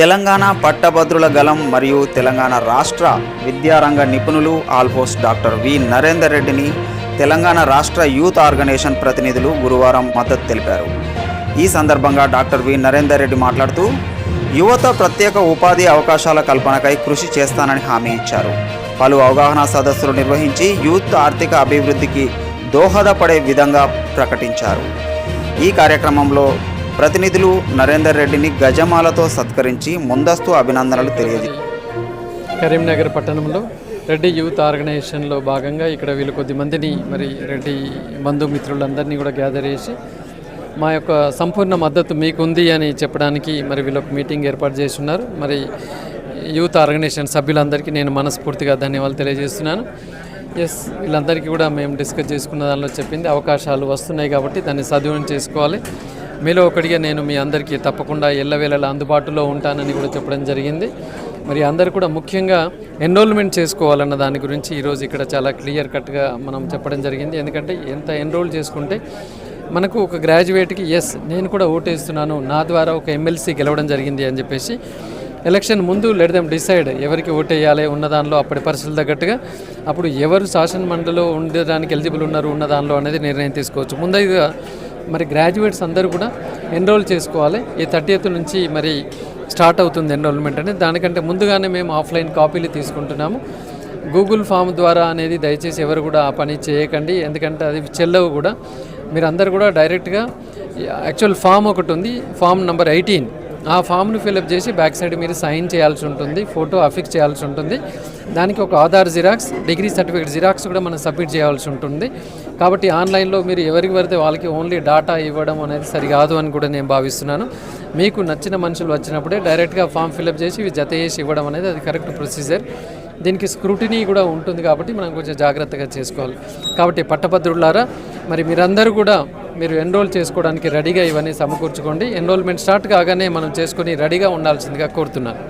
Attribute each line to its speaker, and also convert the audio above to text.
Speaker 1: తెలంగాణ పట్టభద్రుల గలం మరియు తెలంగాణ రాష్ట్ర విద్యారంగ నిపుణులు ఆల్పోస్ట్ డాక్టర్ వి. నరేందర్ రెడ్డిని తెలంగాణ రాష్ట్ర యూత్ ఆర్గనైజేషన్ ప్రతినిధులు గురువారం మద్దతు తెలిపారు. ఈ సందర్భంగా డాక్టర్ వి. నరేందర్ రెడ్డి మాట్లాడుతూ యువత ప్రత్యేక ఉపాధి అవకాశాల కల్పనకై కృషి చేస్తానని హామీ ఇచ్చారు. పలు అవగాహన సదస్సులు నిర్వహించి యూత్ ఆర్థిక అభివృద్ధికి దోహదపడే విధంగా ప్రకటించారు. ఈ కార్యక్రమంలో ప్రతినిధులు నరేందర్ రెడ్డిని గజమాలతో సత్కరించి ముందస్తు అభినందనలు తెలియజేశారు
Speaker 2: కరీంనగర్ పట్టణంలో రెడ్డి యూత్ ఆర్గనైజేషన్లో భాగంగా ఇక్కడ వీళ్ళు కొద్ది మందిని మరి రెడ్డి బంధుమిత్రులందరినీ కూడా గ్యాదర్ చేసి మా యొక్క సంపూర్ణ మద్దతు మీకుంది అని చెప్పడానికి మరి వీళ్ళు మీటింగ్ ఏర్పాటు చేస్తున్నారు. మరి యూత్ ఆర్గనైజేషన్ సభ్యులందరికీ నేను మనస్ఫూర్తిగా ధన్యవాదాలు తెలియజేస్తున్నాను. ఎస్ వీళ్ళందరికీ కూడా మేము డిస్కస్ చేసుకున్న దానిలో చెప్పింది అవకాశాలు వస్తున్నాయి కాబట్టి దాన్ని సద్వినియోగం చేసుకోవాలి. మీలో ఒకటిగా నేను మీ అందరికీ తప్పకుండా ఎల్లవేళలా అందుబాటులో ఉంటానని కూడా చెప్పడం జరిగింది. మరి అందరు కూడా ముఖ్యంగా ఎన్రోల్మెంట్ చేసుకోవాలన్న దాని గురించి ఈరోజు ఇక్కడ చాలా క్లియర్ కట్గా మనం చెప్పడం జరిగింది. ఎందుకంటే ఎంత ఎన్రోల్ చేసుకుంటే మనకు ఒక గ్రాడ్యుయేట్కి ఎస్ నేను కూడా ఓటేస్తున్నాను నా ద్వారా ఒక ఎమ్మెల్సీ గెలవడం జరిగింది అని చెప్పేసి ఎలక్షన్ ముందు లెట్ దెమ్ డిసైడ్ ఎవరికి ఓటేయాలి ఉన్న దానిలో అప్పటి పరిస్థితులు తగ్గట్టుగా అప్పుడు ఎవరు శాసన మండలిలో ఉండడానికి ఎలిజిబుల్ ఉన్నారు ఉన్న దానిలో అనేది నిర్ణయం తీసుకోవచ్చు. ముందైగా మరి గ్రాడ్యుయేట్స్ అందరూ కూడా ఎన్రోల్ చేసుకోవాలి. ఈ థర్టీ నుంచి మరి స్టార్ట్ అవుతుంది ఎన్రోల్మెంట్ అనేది. దానికంటే ముందుగానే మేము ఆఫ్లైన్ కాపీలు తీసుకుంటున్నాము. గూగుల్ ఫామ్ ద్వారా అనేది దయచేసి ఎవరు కూడా ఆ పని చేయకండి. ఎందుకంటే అది చెల్లవు కూడా. మీరు అందరు కూడా డైరెక్ట్గా యాక్చువల్ ఫామ్ ఒకటి ఉంది. Form number eighteen. ఆ ఫామ్ను ఫిలప్ చేసి బ్యాక్ సైడ్ మీరు సైన్ చేయాల్సి ఉంటుంది. ఫోటో అఫిక్స్ చేయాల్సి ఉంటుంది. దానికి ఒక Aadhaar xerox degree certificate xerox కూడా మనం సబ్మిట్ చేయాల్సి ఉంటుంది. కాబట్టి ఆన్లైన్లో మీరు ఎవరికి పడితే వాళ్ళకి ఓన్లీ డాటా ఇవ్వడం అనేది సరికాదు అని కూడా నేను భావిస్తున్నాను. మీకు నచ్చిన మనుషులు వచ్చినప్పుడే డైరెక్ట్గా ఫామ్ ఫిలప్ చేసి ఇవి జత చేసి ఇవ్వడం అనేది అది కరెక్ట్ ప్రొసీజర్. దీనికి స్క్రూటినీ కూడా ఉంటుంది కాబట్టి మనం కొంచెం జాగ్రత్తగా చేసుకోవాలి. కాబట్టి పట్టభద్రులారా మరి మీరందరూ కూడా మీరు ఎన్రోల్ చేసుకోవడానికి రెడీగా ఇవన్నీ సమకూర్చుకోండి. ఎన్రోల్మెంట్ స్టార్ట్ కాగానే మనం చేసుకొని రెడీగా ఉండాల్సిందిగా కోరుతున్నాను.